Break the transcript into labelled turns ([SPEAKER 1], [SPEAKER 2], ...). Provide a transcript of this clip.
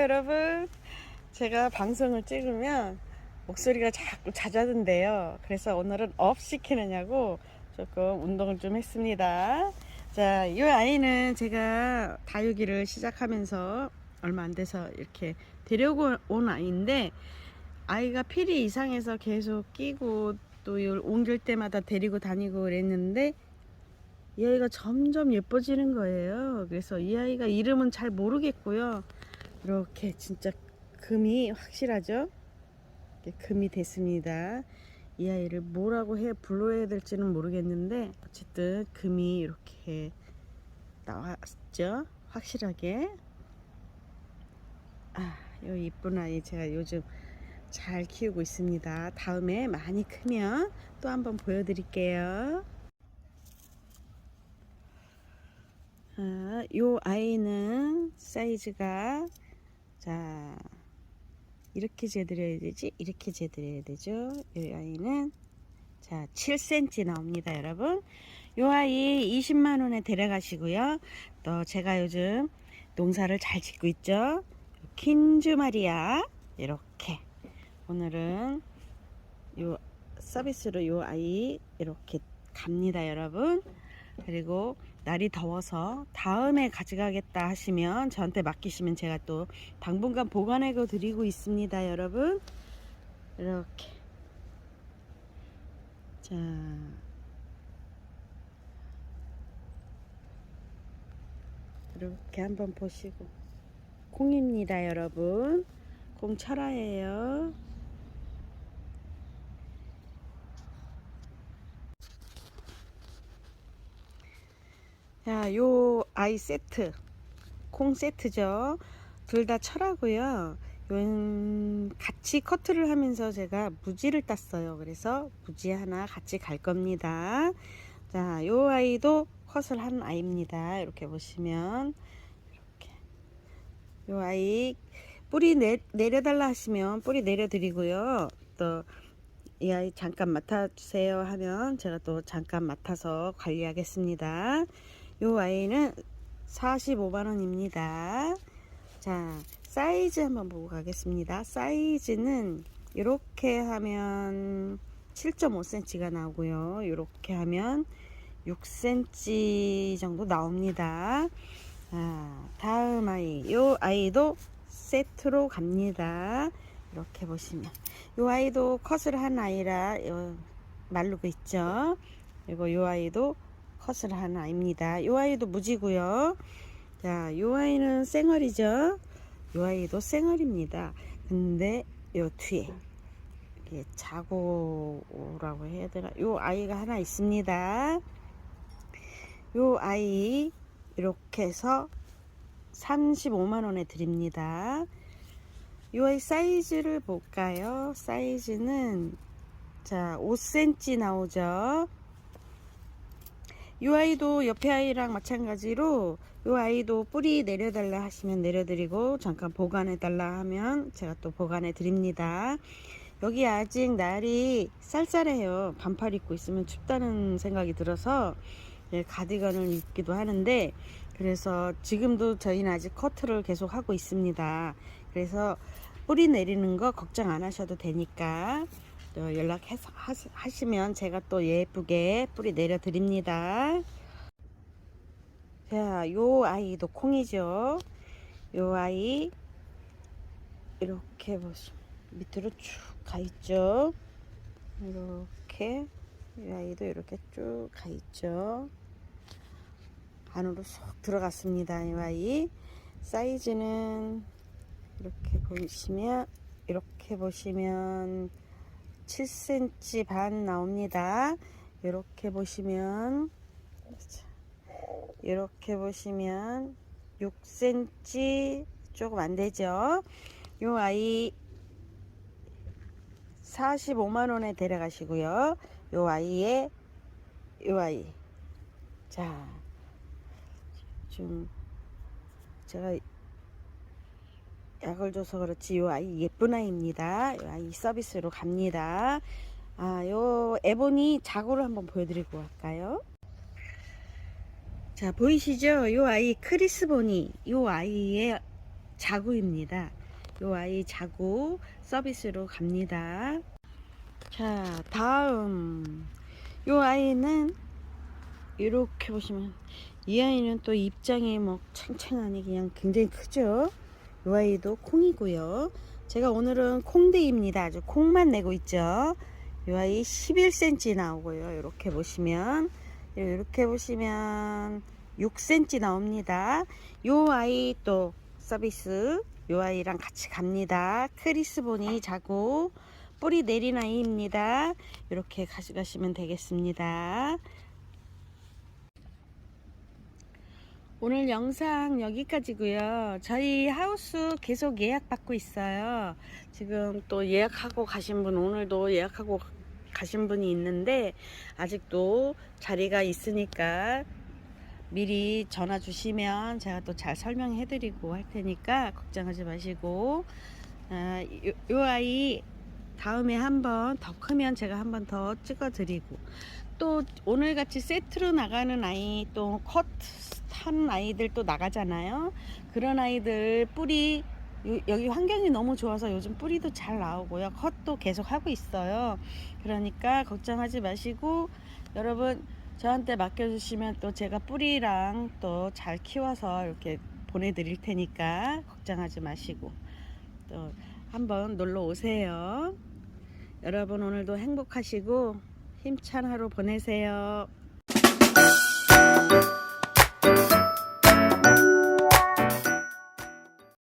[SPEAKER 1] 여러분 제가 방송을 찍으면 목소리가 자꾸 잦아든대요 그래서 오늘은 업 시키느냐고 조금 운동을 좀 했습니다 자 이 아이는 제가 다육이를 시작하면서 얼마 안 돼서 이렇게 데려고 온 아이인데 아이가 필이 이상해서 계속 끼고 또 옮길 때마다 데리고 다니고 그랬는데 이 아이가 점점 예뻐지는 거예요. 그래서 이 아이가 이름은 잘 모르겠고요. 이렇게 진짜 금이 확실하죠? 금이 됐습니다. 이 아이를 뭐라고 해 불러야 될지는 모르겠는데 어쨌든 금이 이렇게 나왔죠? 확실하게. 아, 요 이쁜 아이 제가 요즘 잘 키우고 있습니다. 다음에 많이 크면 또 한번 보여드릴게요. 아, 요 아이는 사이즈가 자 이렇게 재드려야 되지? 이렇게 재드려야 되죠? 이 아이는? 자 7cm 나옵니다 여러분. 요 아이 20만원에 데려가시고요. 또 제가 요즘 농사를 잘 짓고 있죠? 킨주마리아 이렇게. 오늘은 요 서비스로 요 아이 이렇게 갑니다 여러분 그리고 날이 더워서 다음에 가져가겠다 하시면 저한테 맡기시면 제가 또 당분간 보관해 드리고 있습니다 여러분. 이렇게. 자. 이렇게 한번 보시고. 콩입니다 여러분. 콩 철화예요 자, 요 아이 세트, 콩 세트죠. 둘 다 철하고요. 요 같이 커트를 하면서 제가 무지를 땄어요. 그래서 무지 하나 같이 갈 겁니다. 자, 요 아이도 컷을 한 아이입니다. 이렇게 보시면 이렇게 요 아이 뿌리 내, 내려달라 하시면 뿌리 내려드리고요. 또 이 아이 잠깐 맡아주세요 하면 제가 또 잠깐 맡아서 관리하겠습니다. 요 아이는 45만원입니다. 자, 사이즈 한번 보고 가겠습니다. 사이즈는 이렇게 하면 7.5cm가 나오고요. 이렇게 하면 6cm 정도 나옵니다. 아, 다음 아이, 요 아이도 세트로 갑니다. 이렇게 보시면. 요 아이도 컷을 한 아이라 요 마르고 있죠. 그리고 요 아이도 컷을 한 아이입니다. 요 아이도 무지고요. 자, 요 아이는 쌩얼이죠. 요 아이도 쌩얼입니다. 근데 요 뒤에 이게 자고라고 해야 되나? 요 아이가 하나 있습니다. 요 아이 이렇게 해서 35만 원에 드립니다. 요 아이 사이즈를 볼까요? 사이즈는 자 5cm 나오죠. 이 아이도 옆에 아이랑 마찬가지로 이 아이도 뿌리 내려달라 하시면 내려드리고 잠깐 보관해 달라 하면 제가 또 보관해 드립니다. 여기 아직 날이 쌀쌀해요. 반팔 입고 있으면 춥다는 생각이 들어서 예, 가디건을 입기도 하는데 그래서 지금도 저희는 아직 커트를 계속 하고 있습니다. 그래서 뿌리 내리는 거 걱정 안 하셔도 되니까 또 연락해서 하시면 제가 또 예쁘게 뿌리 내려 드립니다. 자, 요 아이도 콩이죠. 요 아이 이렇게 보시면 밑으로 쭉 가 있죠. 이렇게 이 아이도 이렇게 쭉 가 있죠. 안으로 쏙 들어갔습니다. 이 아이 사이즈는 이렇게 보시면 이렇게 보시면 7cm 반 나옵니다. 이렇게 보시면 이렇게 보시면 6cm 조금 안 되죠. 요 아이 45만원에 데려가시고요. 요 아이에 요 아이 자 좀 제가 약을 줘서 그렇지 요 아이 예쁜 아이입니다. 요 아이 서비스로 갑니다. 아, 요 에보니 자고를 한번 보여드리고 갈까요? 자, 보이시죠? 요 아이 크리스보니 요 아이의 자구입니다. 요 아이 자구 서비스로 갑니다. 자, 다음 요 아이는 이렇게 보시면 이 아이는 또 입장이 뭐 챙챙하니 그냥 굉장히 크죠. 요 아이도 콩이고요. 제가 오늘은 콩데이입니다. 아주 콩만 내고 있죠. 요 아이 11cm 나오고요. 이렇게 보시면 이렇게 보시면 6cm 나옵니다. 요 아이 또 서비스 요 아이랑 같이 갑니다. 크리스보니 자고 뿌리 내린 아이입니다. 이렇게 가져가시면 되겠습니다. 오늘 영상 여기까지고요. 저희 하우스 계속 예약 받고 있어요. 지금 또 예약하고 가신 분 오늘도 예약하고 가신 분이 있는데 아직도 자리가 있으니까 미리 전화 주시면 제가 또 잘 설명해 드리고 할 테니까 걱정하지 마시고 아, 요, 요 아이 다음에 한번 더 크면 제가 한번 더 찍어 드리고. 또 오늘 같이 세트로 나가는 아이 또컷 타는 아이들 또 나가잖아요. 그런 아이들 뿌리 요- 여기 환경이 너무 좋아서 요즘 뿌리도 잘 나오고요. 컷도 계속 하고 있어요. 그러니까 걱정하지 마시고 여러분 저한테 맡겨주시면 또 제가 뿌리랑 또 잘 키워서 이렇게 보내드릴 테니까 걱정하지 마시고. 또 한번 놀러 오세요. 여러분 오늘도 행복하시고 힘찬 하루 보내세요.